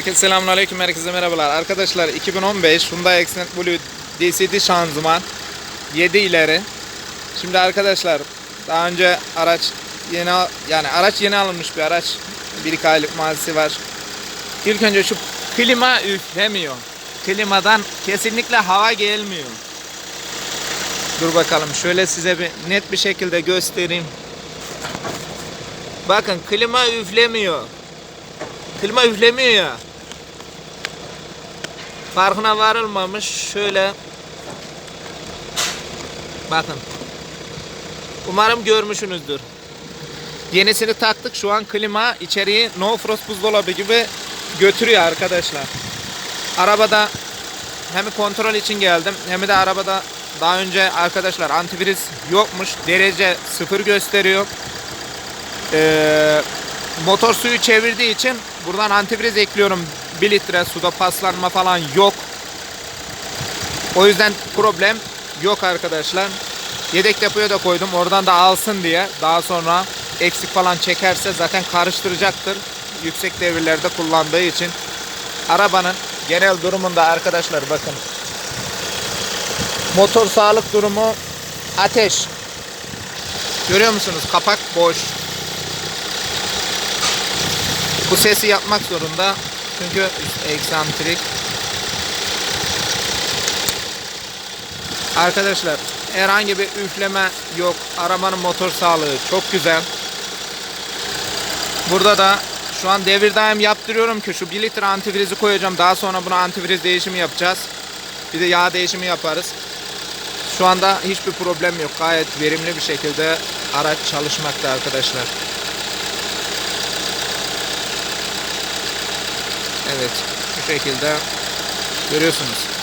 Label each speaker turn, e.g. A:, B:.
A: Herkese selamünaleyküm, herkese merhabalar. Arkadaşlar 2015 Hyundai Accent Blue DCT şanzıman 7 ileri. Şimdi arkadaşlar daha önce araç yeni yani araç yeni alınmış bir araç. Bir aylık mazisi var. İlk önce şu klima üflemiyor. Klimadan kesinlikle hava gelmiyor. Dur bakalım şöyle size bir net bir şekilde göstereyim. Bakın klima üflemiyor. Klima üflemiyor ya. Farkına varılmamış. Şöyle. Bakın. Umarım görmüşsünüzdür. Yenisini taktık. Şu an klima içeriği no frost buzdolabı gibi götürüyor arkadaşlar. Arabada hem kontrol için geldim hem de arabada daha önce arkadaşlar antifriz yokmuş. Derece sıfır gösteriyor. Ee, motor suyu çevirdiği için buradan antifriz ekliyorum. 1 litre suda paslanma falan yok. O yüzden problem yok arkadaşlar. Yedek depoya da koydum. Oradan da alsın diye. Daha sonra eksik falan çekerse zaten karıştıracaktır. Yüksek devirlerde kullandığı için. Arabanın genel durumunda arkadaşlar bakın. Motor sağlık durumu ateş. Görüyor musunuz? Kapak boş. Bu sesi yapmak zorunda. Çünkü eksantrik. Arkadaşlar herhangi bir üfleme yok. Arabanın motor sağlığı çok güzel. Burada da şu an devir daim yaptırıyorum ki şu 1 litre antifrizi koyacağım. Daha sonra buna antifriz değişimi yapacağız. Bir de yağ değişimi yaparız. Şu anda hiçbir problem yok. Gayet verimli bir şekilde araç çalışmakta arkadaşlar. Evet. Şu şekilde görüyorsunuz.